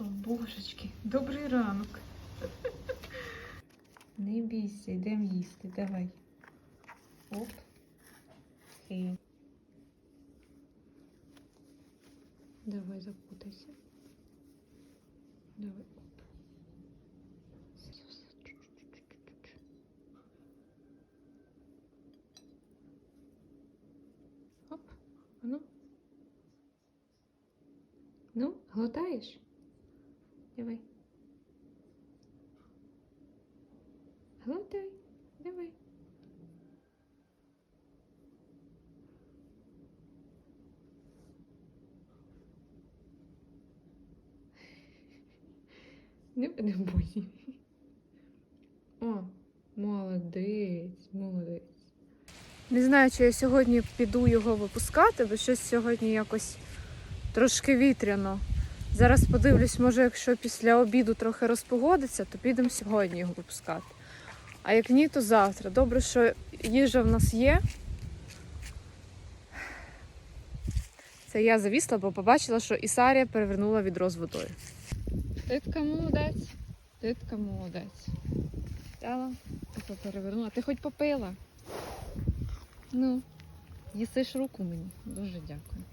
О, божечки, добрий ранок. Не бійся, йдемо їсти, давай. Оп. Хей. Давай закутайся. Давай. Оп. Оп. Ну. Ну, глотаєш? Давай. Глотай. Давай. Не, не бойся. О, молодець, молодець. Не знаю, чи я сьогодні піду його випускати, бо щось сьогодні якось трошки вітряно. Зараз подивлюсь, може, якщо після обіду трохи розпогодиться, то підемо сьогодні його випускати. А як ні, то завтра. Добре, що їжа в нас є. Це я завісла, бо побачила, що Ісарія перевернула відро з водою. Титка молодець. Титка молодець. Взяла, тако перевернула. Ти хоч попила? Ну, їсиш руку мені. Дуже дякую.